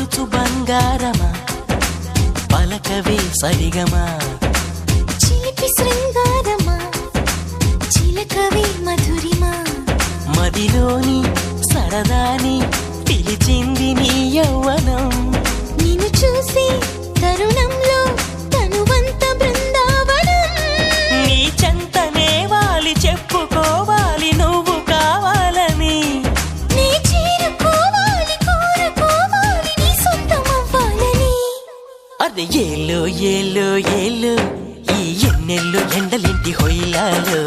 పడుచు బంగారమా? పలకవే సరిగమా? చిలిపి శృంగారమా? చిలకవే మధురిమా? మదిలోని సరదాని పిలిచింది అదే ఏలో ఏలో ఏలో ఈ ఎన్నెల్లో ఎండలింటి హొయ్యాలో?